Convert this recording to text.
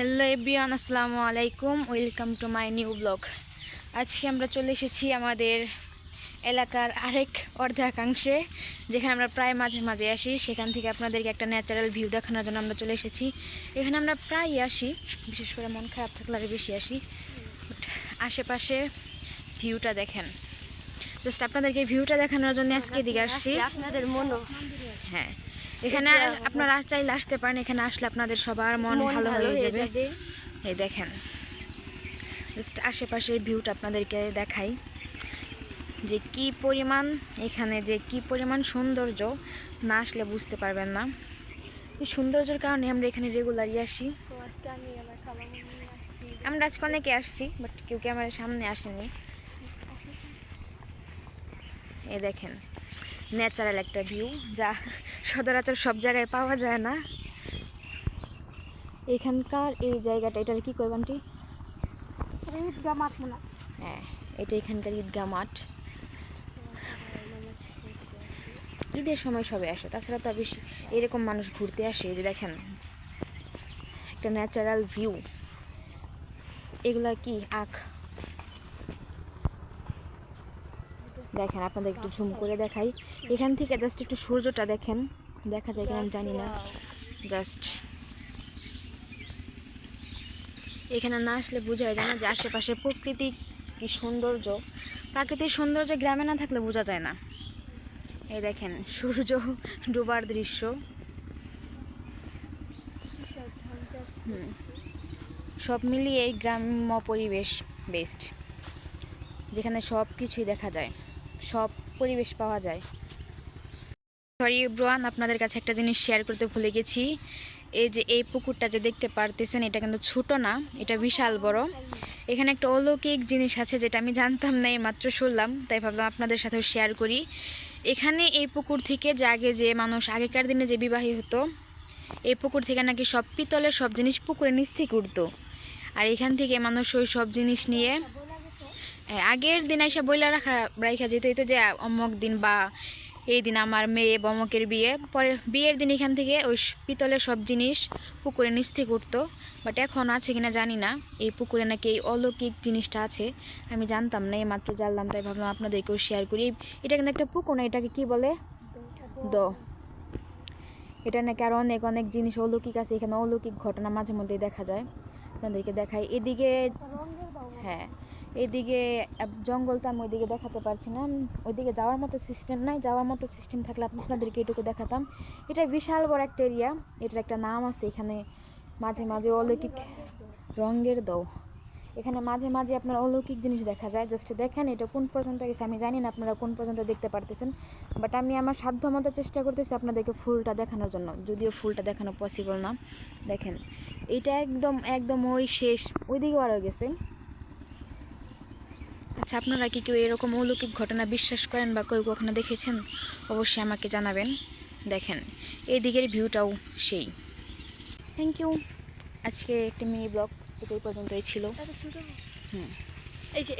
Hello everyone আসসালামু আলাইকুম। Welcome to my new blog. আজকে আমরা চলে এসেছি আমাদের এলাকার আরেক অর্ধাকাংশে যেখানে আমরা প্রায় মাঝে মাঝে আসি। সেখান থেকে আপনাদেরকে একটা ন্যাচারাল ভিউ দেখানোর জন্য আমরা চলে এসেছি। এখানে আমরা প্রায়ই আসি বিশেষ করে মন খারাপ থাকলে আরও বেশি আসি। আশেপাশে ভিউটা দেখেন। জাস্ট আপনাদেরকে ভিউটা দেখানোর জন্য আজকে দিকে আসছি। আপনাদের মনও। হ্যাঁ। এখানে আপনারা চাইলে আসতে পারেন এখানে আসলে আপনাদের সবার মন ভালো হয়ে যাবে। এই দেখেন জাস্ট আশেপাশের ভিউটা আপনাদেরকে দেখাই। যে কি পরিমাণ এখানে যে কি পরিমাণ সৌন্দর্য না আসলে বুঝতে পারবেন না। এই সৌন্দর্যের কারণে আমরা এখানে রেগুলারই আসি। আমার আজকে অনেকে আসছি বাট কেউ ক্যামেরার সামনে আসেনি। এই দেখেন ন্যাচারাল একটা ভিউ যা সদরাচর সব জায়গায় পাওয়া যায় না। এখানকার এই জায়গাটা এটার কি করবেন টি ঈদগা মাঠ মনে হয়। হ্যাঁ এটা এখানকার ঈদগা মাঠ। ঈদের সময় সবে আসে তাছাড়া তো বেশি এরকম মানুষ ঘুরতে আসে এই যে দেখেন একটা ন্যাচারাল ভিউ। এগুলা কি? আখ। দেখেন আপনাদের একটু ঝুম করে দেখাই। এখান থেকে জাস্ট একটু সূর্যটা দেখেন। দেখা যায় কিনা আমি জানি না। জাস্ট এখানে না আসলে বোঝা যায় না যে আশেপাশে প্রকৃতি কি সৌন্দর্য। প্রাকৃতিক সৌন্দর্য গ্রামে না থাকলে বোঝা যায় না। এই দেখেন, সূর্য ডোবার দৃশ্য। সব মিলিয়ে এই গ্রাম্য পরিবেশ বেস্ট যেখানে সব কিছুই দেখা যায়। সব পরিবেশ পাওয়া যায়। সরি ব্রোয়ান আপনাদের কাছে একটা জিনিস শেয়ার করতে ভুলে গেছি। এই যে এই পুকুরটা যে দেখতে পারতেছেন, এটা কিন্তু ছোট না, এটা বিশাল বড়। এখানে একটা অলৌকিক জিনিস আছে, যেটা আমি জানতাম না মাত্র শুনলাম, তাই ভাবলাম আপনাদের সাথেও শেয়ার করি। এখানে এই পুকুর থেকে যে আগে যে মানুষ, আগেকার দিনে যে বিবাহী হতো, এই পুকুর থেকে নাকি সব পিতলের সব জিনিস পুকুরের নিচ থেকে উঠতো। আর এখান থেকে মানুষ ওই সব জিনিস নিয়ে আগের দিন এসে বইলা রাখা রাখা যেত, এই তো যে অমক দিন বা এই দিন আমার মেয়ে বমকের বিয়ে, পরে বিয়ের দিন এখান থেকে ওই পিতলের সব জিনিস পুকুরে নিচ থেকে উঠতো বাট এখন আছে কিনা জানি না, এই পুকুরে নাকি এই অলৌকিক জিনিসটা আছে, আমি জানতাম না, এই মাত্র জানলাম, তাই ভাবলাম আপনাদেরকেও শেয়ার করি এটা কিন্তু একটা পুকুর না, এটাকে কি বলে? দ। এটা নাকি আর অনেক অনেক জিনিস অলৌকিক আছে, এখানে অলৌকিক ঘটনা মাঝে মধ্যে দেখা যায়, আপনাদেরকে দেখাই, এদিকে হ্যাঁ। এদিকে জঙ্গল তো আমি ওইদিকে দেখাতে পারছি না। ওইদিকে যাওয়ার মতো সিস্টেম নাই। যাওয়ার মতো সিস্টেম থাকলে আপনি- আপনাদেরকে এটুকু দেখাতাম। এটা বিশাল বড় একটা এরিয়া এটার একটা নাম আছে এখানে। মাঝে মাঝে অলৌকিক রঙের দৌ এখানে মাঝে মাঝে আপনার অলৌকিক জিনিস দেখা যায়। জাস্ট দেখেন এটা কোন পর্যন্ত গেছে। আমি জানি না আপনারা কোন পর্যন্ত দেখতে পারতেছেন। বাট আমি আমার সাধ্য মতো চেষ্টা করতেছি আপনাদেরকে ফুলটা দেখানোর জন্য। যদিও ফুলটা দেখানো পসিবল না। দেখেন, এটা একদম একদম ওই শেষ। ওইদিকেও আরও গেছে। আচ্ছা আপনারা কি কেউ এরকম অলৌকিক ঘটনা বিশ্বাস করেন বা কেউ কখনো দেখেছেন? অবশ্যই আমাকে জানাবেন। দেখেন এই দিকের ভিউটাও সেই। থ্যাংক ইউ আজকে একটি মিনি ব্লগ এটাই পর্যন্তই ছিল। হুম। এই যে